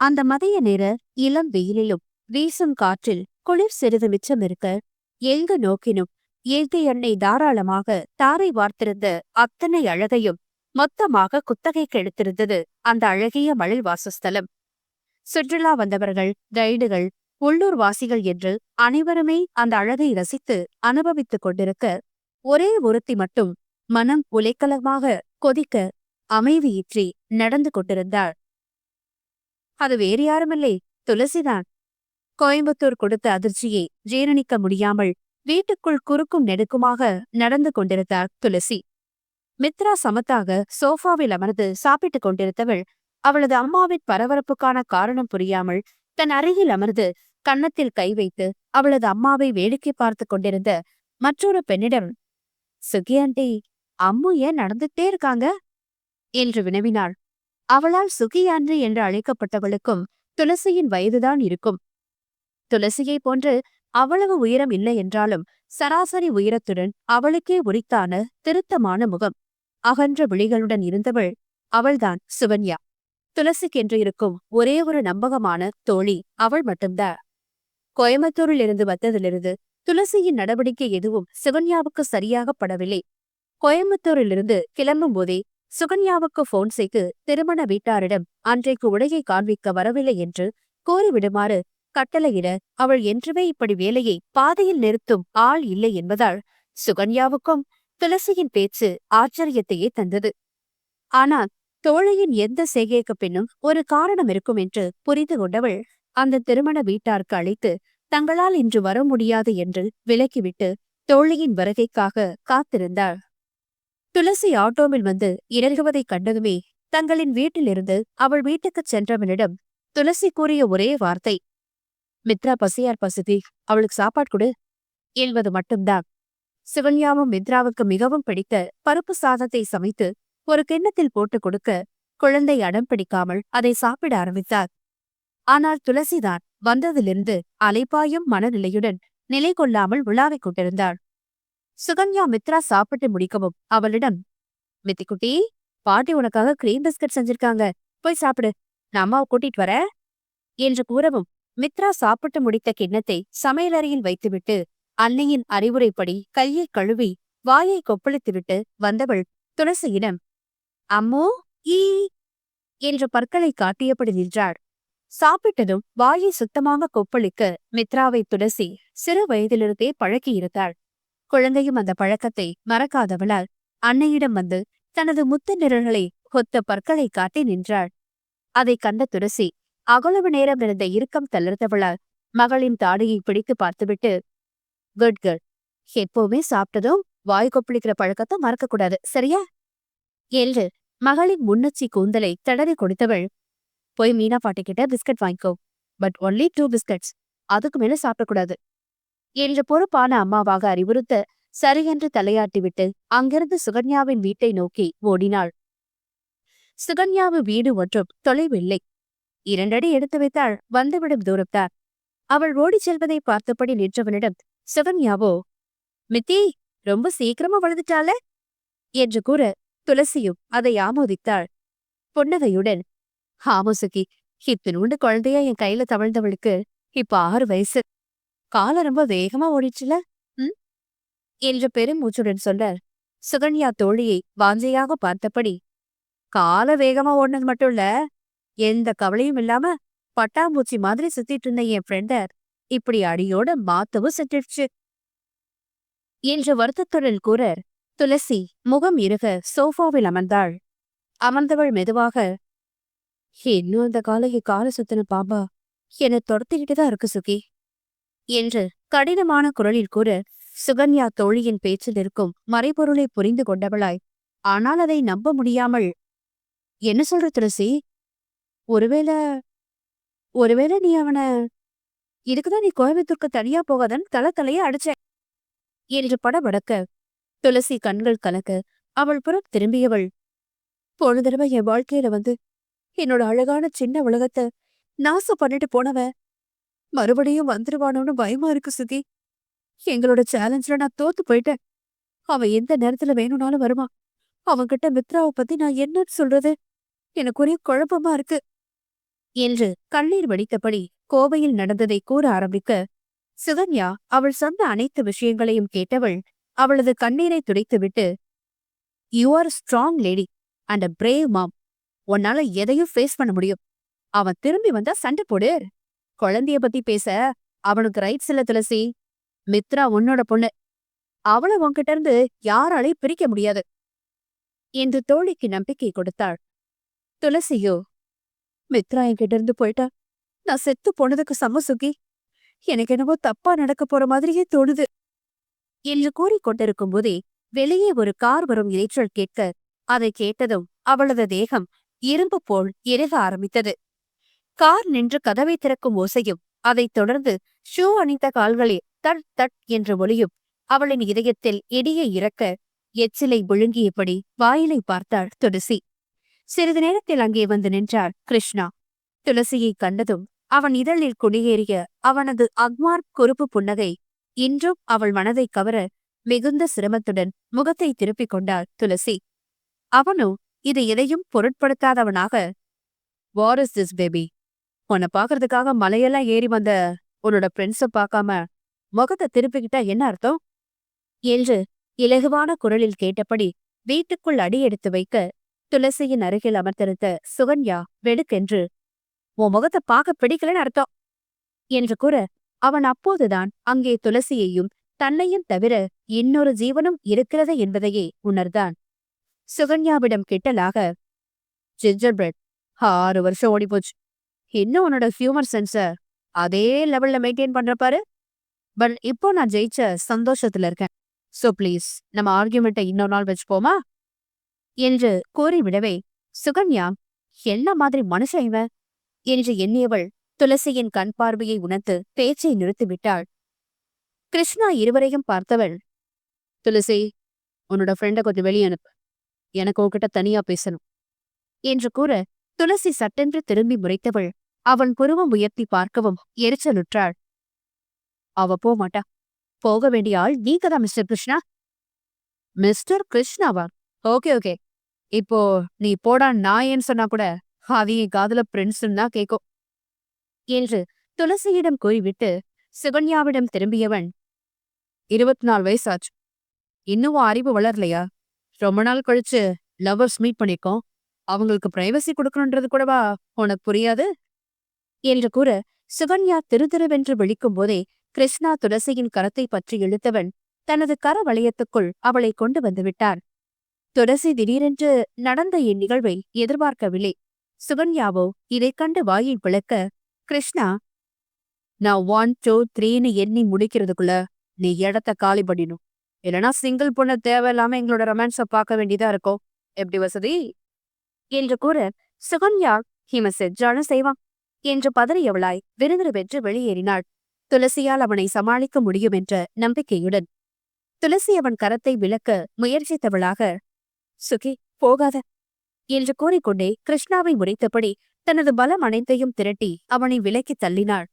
அந்த மதிய நேர இளம் வெயிலிலும் வீசும் காற்றில் குளிர் சிறிது மிச்சம் இருக்க எங்கு நோக்கினும் இயற்கை எண்ணெய் தாராளமாக தாரை வார்த்திருந்த அத்தனை அழகையும் மொத்தமாக குத்தகைக்கு எடுத்திருந்தது அந்த அழகிய மழை வாசஸ்தலம். சுற்றுலா வந்தவர்கள் கைடுகள் உள்ளூர் வாசிகள் என்று அனைவருமே அந்த அழகை ரசித்து அனுபவித்துக் கொண்டிருக்க ஒரே ஒருத்தி மட்டும் மனம் உலைக்கலமாக கொதிக்க அமைதியின்றி நடந்து கொண்டிருந்தாள். அது வேறு யாருமில்லை. துளசிதான். கோயம்புத்தூர் கொடுத்த அதிர்ச்சியை ஜீரணிக்க முடியாமல் வீட்டுக்குள் குறுக்கும் நெடுக்குமாக நடந்து கொண்டிருந்தார் துளசி. மித்ரா சமத்தாக சோஃபாவில் அமர்ந்து சாப்பிட்டுக் கொண்டிருந்தவள் அவளது அம்மாவின் பரபரப்புக்கான காரணம் புரியாமல் தன் அருகில் அமர்ந்து கன்னத்தில் கை வைத்து அவளது அம்மாவை வேடிக்கை பார்த்து கொண்டிருந்த மற்றொரு பெண்ணிடம் சுகி ஆண்டி அம்மு ஏன் நடந்துட்டே இருக்காங்க? என்று வினவினாள். அவளால் சுகியான்றி என்று அழைக்கப்பட்டவளுக்கும் துளசியின் வயதுதான் இருக்கும். துளசியை போன்று அவ்வளவு உயரம் இல்லை என்றாலும் சராசரி உயரத்துடன் அவளுக்கே உரித்தான திருத்தமான முகம். அகன்ற விழிகளுடன் இருந்தவள் அவள்தான் சுவன்யா. துளசிக்கென்று இருக்கும் ஒரே ஒரு நம்பகமான தோழி அவள் மட்டும்தான் கோயம்புத்தூரில் இருந்து வந்ததிலிருந்து துளசியின் நடவடிக்கை எதுவும் சுகன்யாவுக்கு சரியாக படவில்லை கோயம்புத்தூரிலிருந்து கிளம்பும் போதே சுகன்யாவுக்கு போன் செய்து திருமண வீட்டாரிடம் அன்றைக்கு உடையை காண்பிக்க வரவில்லை என்று கோரிவிடுமாறு கட்டளையிட அவள் என்றுமே இப்படி வேலையை பாதையில் நிறுத்தும் ஆள் இல்லை என்பதால் சுகன்யாவுக்கும் துளசியின் பேச்சு ஆச்சரியத்தையே தந்தது. ஆனால் தோழியின் எந்த செய்கைக்கு பின்னும் ஒரு காரணம் இருக்கும் என்று புரிந்து கொண்டவள் அந்த திருமண வீட்டாருக்கு அழைத்து தங்களால் இன்று வர முடியாது என்று விலக்கிவிட்டு தோழியின் வருகைக்காக காத்திருந்தாள். துளசி ஆட்டோவில் வந்து இறங்குவதைக் கண்டதுமே தங்களின் வீட்டிலிருந்து அவள் வீட்டுக்குச் சென்றவனிடம் துளசி கூறிய ஒரே வார்த்தை மித்ரா பசியார் பசுதி அவளுக்கு சாப்பாடு கொடு. என்பது மட்டும்தான். சிவன்யாவும் மித்ராவுக்கு மிகவும் பிடித்த பருப்பு சாதத்தை சமைத்து ஒரு கிண்ணத்தில் போட்டுக் கொடுக்க குழந்தை அடம் பிடிக்காமல் அதை சாப்பிட ஆரம்பித்தார். ஆனால் துளசிதான் வந்ததிலிருந்து அலைப்பாயும் மனநிலையுடன் நிலை கொள்ளாமல் விழாவிக் கொண்டிருந்தாள். சுகன்யா மித்ரா சாப்பிட்டு முடிக்கவும் அவளிடம் மித்திக்குட்டி பாட்டி உனக்காக கிரீம் பிஸ்கட் செஞ்சிருக்காங்க. போய் சாப்பிடு. நான் அம்மாவை கூட்டிட்டு வர. என்று கூறவும் மித்ரா சாப்பிட்டு முடித்த கிண்ணத்தை சமையலறையில் வைத்துவிட்டு அன்னையின் அறிவுரைப்படி கையை கழுவி வாயை கொப்பளித்துவிட்டு வந்தவள் துளசியிடம் அம்மோ ஈ என்ற பற்களை காட்டியபடி நின்றாள். சாப்பிட்டதும் வாயை சுத்தமாக கொப்பளிக்க மித்ராவை துளசி சிறு வயதிலிருந்தே பழக்கியிருந்தாள் குழந்தையும் அந்த பழக்கத்தை மறக்காதவளால் அன்னையிடம் வந்து தனது முத்து நிழல்களை கொத்த பற்களை காட்டி நின்றாள். அதை கண்ட துளசி அவ்வளவு நேரம் இருந்த இறுக்கம் தளர்ந்தவளால் மகளின் தாடியை பிடித்து பார்த்துவிட்டு குட் கேர்ள் எப்பவுமே சாப்பிட்டதும் வாய் கொப்பளிக்கிற பழக்கத்தை மறக்கக்கூடாது சரியா? என்று மகளின் முன்னச்சி கூந்தலை தடறி கொடுத்தவள் போய் மீனா பாட்டி கிட்ட பிஸ்கட் வாங்கிக்கோ பட் ஒன்லி டூ பிஸ்கட்ஸ் அதுக்கு மேல சாப்பிடக்கூடாது. என்ற பொறுப்பான அம்மாவாக அறிவுறுத்த சரியென்று தலையாட்டிவிட்டு அங்கிருந்து சுகன்யாவின் வீட்டை நோக்கி ஓடினாள். சுகன்யாவு வீடு ஒன்றும் தொலைவில்லை. இரண்டடி எடுத்து வைத்தாள். வந்துவிடும் தூரத்தார். அவள் ஓடிச் செல்வதை பார்த்தபடி நின்றவனிடம் சுகன்யாவோ மித்தி ரொம்ப சீக்கிரமா வளர்ந்துட்டால என்று கூற துளசியும் அதை ஆமோதித்தாள். புன்னகையுடன் ஆமோ சுகி இத்தினூண்டு குழந்தையா என் கையில தவழ்ந்தவளுக்கு இப்ப ஆறு வயசு. காலம் ரொம்ப வேகமா ஓடிச்சுல ம். என்ற பெருமூச்சுடன் சொல்ல சுகன்யா தோழியை வாஞ்சையாக பார்த்தபடி கால வேகமா ஓடினது மட்டும் இல்ல எந்த கவலையும் இல்லாம பட்டாம்பூச்சி மாதிரி சுத்திட்டு இருந்த என் ஃப்ரெண்ட இப்படி அடியோட மாத்தவும் செஞ்சிடுச்சு என்ற வருத்தத்துடன் கூற துளசி முகம் இருக சோஃபாவில் அமர்ந்தாள். அமர்ந்தவள் மெதுவாக இன்னும் அந்த காலையை கால சுத்தின பாம்பா என்னை துரத்திக்கிட்டு தான் இருக்கு சுகி. என்று கடினமான குரலில் கூற சுகன்யா தோழியின் பேச்சில் இருக்கும் மறைபொருளை புரிந்து கொண்டவளாய். ஆனால் அதை நம்ப முடியாமல். என்ன சொல்ற துளசி? ஒருவேளை ஒருவேளை நீ அவன இதுக்குதான் நீ கோயம்புத்தூருக்கு தனியா போகாதன்னு தலை தலையே அடிச்ச. என்று படபடக்க துளசி கண்கள் கலக்க அவள் புறம் திரும்பியவள். போன தடவை என் வாழ்க்கையில வந்து என்னோட அழகான சின்ன உலகத்தை நாசம் பண்ணிட்டு போனவ மறுபடியும் வந்துருவானோன்னு பயமா இருக்கு சுதி எங்களோட சேலஞ்சில நான் தோத்து போயிட்டேன். அவன் எந்த நேரத்துல வேணும்னாலும் வருவான் அவன்கிட்ட மித்ராவை பத்தி நான் என்னன்னு சொல்றது? எனக்கு ஒரே குழப்பமா இருக்கு. என்று கண்ணீர் வடித்தபடி கோவையில் நடந்ததை கூற ஆரம்பிக்க சுகன்யா அவள் சொன்ன அனைத்து விஷயங்களையும் கேட்டவள் அவளது கண்ணீரை துடைத்துவிட்டு you are strong lady and a brave mom உன்னால எதையும் ஃபேஸ் பண்ண முடியும். அவன் திரும்பி வந்தா சண்டை போடு. குழந்தைய பத்தி பேச அவனுக்கு ரைட்ஸ் இல்ல துளசி. மித்ரா உன்னோட பொண்ணு. அவள உன்கிட்ட இருந்து யாராலையும் பிரிக்க முடியாது. என்று தோழிக்கு நம்பிக்கை கொடுத்தாள். துளசியோ மித்ரா என்கிட்ட இருந்து போயிட்டா. நான் செத்து போனதுக்கு சம சுகி. எனக்கு என்னவோ தப்பா நடக்க போற மாதிரியே தோணுது. என்று கூறிக்கொண்டிருக்கும் போதே வெளியே ஒரு கார் வரும் இரைச்சல் கேட்க அதை கேட்டதும் அவளது தேகம் இரும்பு போல் எரிக ஆரம்பித்தது. கார் நின்று கதவை திறக்கும் ஓசையும் அதைத் தொடர்ந்து ஷூ அணிந்த கால்களே தட் தட் என்ற ஒளியும் அவளின் இதயத்தில் இடியை இறக்க எச்சிலை விழுங்கியபடி வாயிலை பார்த்தாள் துளசி. சிறிது நேரத்தில் அங்கே வந்து நின்றார் கிருஷ்ணா. துளசியை கண்டதும் அவன் இதழில் குடியேறிய அவனது அக்மார் குறுப்பு புன்னகை இன்றும் அவள் மனதை கவர மிகுந்த சிரமத்துடன் முகத்தை திருப்பிக் கொண்டாள் துளசி. அவனோ இது எதையும் பொருட்படுத்தாதவனாக வாட் இஸ் திஸ் பேபி உன்னை பாக்குறதுக்காக மலையெல்லாம் ஏறி வந்த உன்னோட ஃப்ரெண்ட்ஸ பார்க்காம முகத்தை திருப்பிக்கிட்டா என்ன அர்த்தம்? என்று இலகுவான குரலில் கேட்டபடி வீட்டுக்குள் அடியெடுத்து வைக்க துளசியின் அருகில் அமர்ந்திருந்த சுகன்யா வெடுக்கென்று உன் முகத்தை பார்க்க பிடிக்கலன்னு அர்த்தம் என்று கூற அவன் அப்போதுதான் அங்கே துளசியையும் தன்னையும் தவிர இன்னொரு ஜீவனும் இருக்கிறது என்பதையே உணர்ந்தான். சுகன்யாவிடம் கிட்டலாக ஜிஞ்சர் பிரெட் ஆறு வருஷம் ஓடிப்போச்சு. இன்னும் உன்னோட ஹியூமர் சென்சர் அதே லெவல்ல மெயின்டைன் பண்ற பாரு. பட் இப்போ நான் ஜெயிச்ச சந்தோஷத்துல இருக்கேன். சோ ப்ளீஸ் நம்ம ஆர்கியூமெண்ட்டை இன்னொரு நாள் வச்சுப்போமா? என்று கூறிவிடவே சுகன்யா என்ன மாதிரி மனுஷன் இவன்? என்று எண்ணியவள் துளசியின் கண் பார்வையை உணர்த்து பேச்சை நிறுத்திவிட்டாள். கிருஷ்ணா இருவரையும் பார்த்தவள் துளசி உன்னோட ஃப்ரெண்ட கொஞ்சம் வெளியே அனுப்பு. எனக்கு உன்கிட்ட தனியா பேசணும். என்று கூற துளசி சட்டென்று திரும்பி முறைத்தவள் அவன் புருவம் உயர்த்தி பார்க்கவும் எரிச்சலுற்றாள் அவ போக மாட்டா. போக வேண்டிய ஆள் நீங்கதான் mister Krishna. Mister கிருஷ்ணாவா? Okay okay. இப்போ நீ போடா நான் ஏன்னு சொன்னா கூட அது என் காதுல பிரின்ஸ்ன்னு தான் கேக்கும். என்று துளசியிடம் கூறிவிட்டு சுகன்யாவிடம் திரும்பியவன் இருபத்தி நாலு வயசாச்சு. இன்னும் அறிவு வளரலையா? ரொம்ப நாள் கழிச்சு லவ்வர்ஸ் மீட் பண்ணிருக்கோம். அவங்களுக்கு பிரைவசி கொடுக்கணுன்றது கூடவா? உனக்கு புரியாது? என்று கூற. சுகன்யா திருதிருவென்று விழிக்கும் போதே கிருஷ்ணா துளசியின் கரத்தை பற்றி இழுத்தவன் தனது கர வளையத்துக்குள் அவளை கொண்டு வந்துவிட்டான் துளசி திடீரென்று நடந்த இந்நிகழ்வை எதிர்பார்க்கவில்லை. சுகன்யாவோ இதைக் கண்டு வாயை பிளக்க கிருஷ்ணா நான் ஒன் டூ த்ரீன்னு எண்ணி முடிக்கிறதுக்குள்ள நீ இடத்த காலி பண்ணிடும் இல்லைனா சிங்கிள் பொண்ணு தேவையில்லாம எங்களோட ரொமான்ஸை பார்க்க வேண்டியதா இருக்கும். எப்படி வசதி? என்று கூற. சுகன்யா ஹிம செஞ்சாலும் செய்வான். என்று பதறியவளாய் விறுவிறுவென்று வெளியேறினாள். துளசியால் அவனை சமாளிக்க முடியும் என்ற நம்பிக்கையுடன் துளசி அவன் கரத்தை விலக்க முயற்சித்தவளாக சுகி போகாத என்று கூறிக்கொண்டே கிருஷ்ணாவை முறைத்தபடி தனது பலம் அனைத்தையும் திரட்டி அவனை விலக்கித் தள்ளினாள்.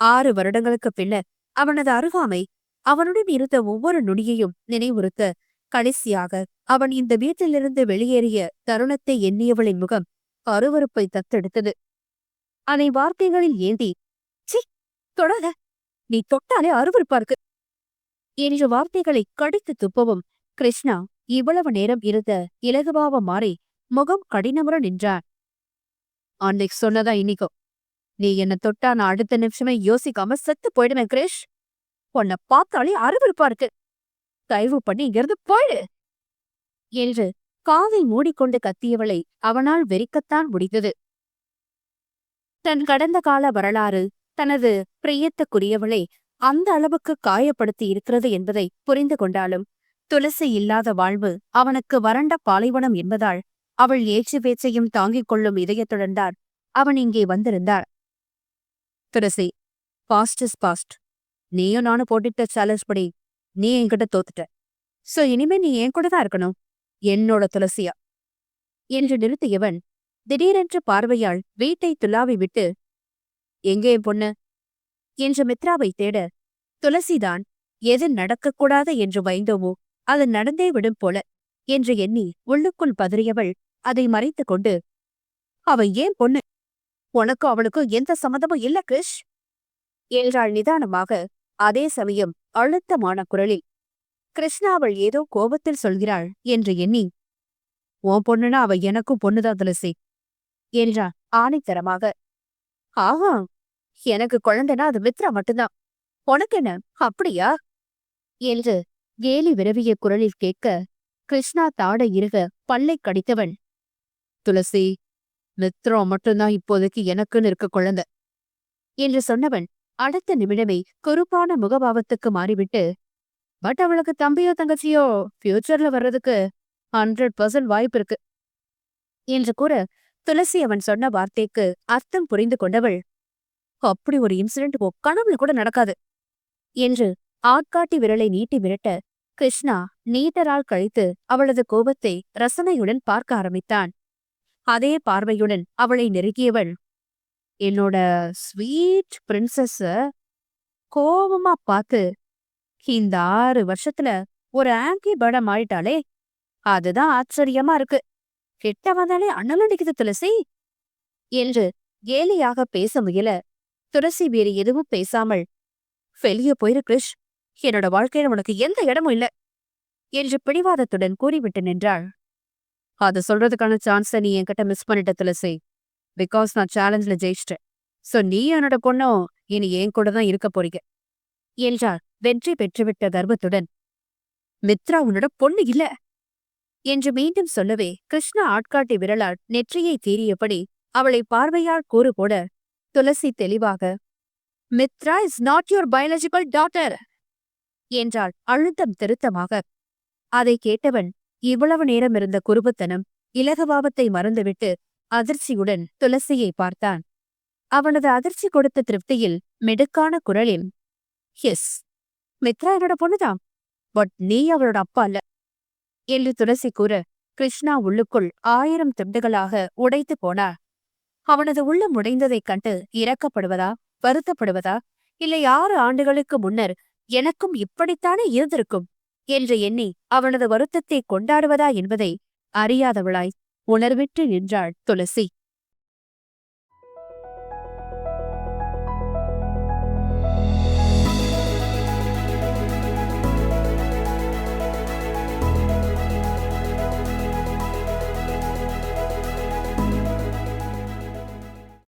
ஆறு வருடங்களுக்குப் பின்னர் அவனது அருகாமை அவனுடன் இருந்த ஒவ்வொரு நொடியையும் நினைவுறுத்த கடைசியாக அவன் இந்த வீட்டிலிருந்து வெளியேறிய தருணத்தை எண்ணியவளின் முகம் அருவறுப்பை தத்தெடுத்தது. அதை வார்த்தைகளில் ஏந்தி சி தொடாத நீ தொட்டாலே அருவருப்பா இருக்கு என்ற வார்த்தைகளை கடித்து துப்பவும் கிருஷ்ணா இவ்வளவு நேரம் இருந்த இலகுபாவ மாறி முகம் கடினமுற நின்றார் அன்னைக்கு சொன்னதா இன்னிக்கும் நீ என்ன தொட்டா நான் அடுத்த நிமிஷமே யோசிக்காம செத்து போயிடுவேன் கிரேஷ். உன்னை பார்த்தாலே அருவருப்பா இருக்கு. தயவு பண்ணி இங்கிருந்து போயிடு என்று காதை மூடிக்கொண்டு கத்தியவளை அவனால் வெறிக்கத்தான் முடிந்தது. தன் கடந்த கால வரலாறு தனது பிரியத்துக்குரியவளை அந்த அளவுக்கு காயப்படுத்தி இருக்கிறது என்பதை புரிந்து கொண்டாலும் துளசி இல்லாத வாழ்வு அவனுக்கு வறண்ட பாலைவனம் என்பதால் அவள் ஏச்சு பேச்சையும் தாங்கிக் கொள்ளும் இதயத்துடன் தான் அவன் இங்கே வந்திருந்தார். துளசி பாஸ்ட் இஸ் பாஸ்ட் நீயும் நானும் போட்டுட்ட சேலஞ்ச் படி நீ என்கிட்ட தோத்துட்ட. சோ இனிமே நீ என் கூட தான் இருக்கணும். என்னோட துளசியா? என்று நிறுத்தியவன் திடீரென்று பார்வையால் வீட்டை துலாவி விட்டு எங்கே பொண்ணு? என்று மித்ராவை தேட துளசிதான் எது நடக்கக்கூடாது என்று பயந்தோமோ அது நடந்தே விடும் போல என்று எண்ணி உள்ளுக்குள் பதறியவள் அதை மறைத்துக் கொண்டு அவ ஏன் பொண்ணு? உனக்கும் அவளுக்கும் எந்த சம்மதமும் இல்ல கிருஷ்! என்றாள் நிதானமாக அதே சமயம் அழுத்தமான குரலில் கிருஷ்ணா அவள் ஏதோ கோபத்தில் சொல்கிறாள் என்று எண்ணி உன் பொண்ணுனா அவ எனக்கும் பொண்ணுதான் துளசி. என்றான் ஆணைத்தரமாக. ஆஹா எனக்கு குழந்தைனா அது மித்ரா மட்டும்தான். உனக்கு என்ன அப்படியா? என்று கேலி விரவிய குரலில் கேட்க கிருஷ்ணா தாட இருக பல்லை கடித்தவன் துளசி மித்ரா மட்டும்தான் இப்போதைக்கு எனக்குன்னு இருக்க குழந்தை. என்று சொன்னவன் அடுத்த நிமிடமே குறுப்பான முகபாவத்துக்கு மாறிவிட்டு பட் அவளுக்கு தம்பியோ தங்கச்சியோ ஃபியூச்சர்ல வர்றதுக்கு ஹண்ட்ரட் பர்சன்ட் வாய்ப்பு இருக்கு என்று கூற துளசி அவன் சொன்ன வார்த்தைக்கு அர்த்தம் புரிந்து கொண்டவள் அப்படி ஒரு இன்சிடென்ட் ஓ கனவுல கூட நடக்காது என்று ஆட்காட்டி விரலை நீட்டி விரட்ட கிருஷ்ணா நீட்டரால் கழித்து அவளது கோபத்தை ரசனையுடன் பார்க்க ஆரம்பித்தான். அதே பார்வையுடன் அவளை நெருங்கியவள் என்னோட ஸ்வீட் பிரின்சஸ கோபமா பார்த்து இந்த ஆறு வருஷத்துல ஒரு ஆங்கி படம் ஆயிட்டாளே அதுதான் ஆச்சரியமா இருக்கு. கெட்டவனாலே வந்தாலே அண்ணல் அடிக்குது துளசி. என்று கேலியாக பேச முயல துளசி வேறு எதுவும் பேசாமல் வெளியே போயிரு கிருஷ் என்னோட வாழ்க்கையில உனக்கு எந்த இடமும் இல்ல என்று பிடிவாதத்துடன் கூறிவிட்டு நின்றாள். அது சொல்றதுக்கான சான்ஸை நீ என்கிட்ட மிஸ் பண்ணிட்ட துளசி. பிகாஸ் நான் சேலஞ்சில் ஜெயிச்சிட்டேன். சோ நீ என்னோட பொண்ணும் இனி என் கூட தான் இருக்க போறீங்க என்றாள். வெற்றி பெற்றுவிட்ட கர்வத்துடன். மித்ரா உன்னோட பொண்ணு இல்ல. என்று மீண்டும் சொல்லவே கிருஷ்ண ஆட்காட்டி விரலால் நெற்றியை தீரியபடி அவளை பார்வையால் கூறு போட துளசி தெளிவாக Mithra is not your biological daughter என்றாள் அழுத்தம் திருத்தமாக. அதை கேட்டவன் இவ்வளவு நேரம் இருந்த குருபத்தனம் இலகுபாவத்தை மறந்துவிட்டு அதிர்ச்சியுடன் துளசியை பார்த்தான். அவனது அதிர்ச்சி கொடுத்த திருப்தியில் மெடுக்கான குரலில் எஸ் மித்ரா என்னோட பொண்ணுதான். பட் நீ அவளோட அப்பா அல்ல என்று துளசி கூற கிருஷ்ணா உள்ளுக்குள் ஆயிரம் திண்டுகளாக உடைத்து போனார் அவனது உள்ளம் உடைந்ததைக் கண்டு இறக்கப்படுவதா வருத்தப்படுவதா? இல்லை ஆறு ஆண்டுகளுக்கு முன்னர் எனக்கும் இப்படித்தானே இருந்திருக்கும்? என்று எண்ணி அவனது வருத்தத்தை கொண்டாடுவதா என்பதை அறியாதவளாய் உணர்விட்டு நின்றாள் துளசி.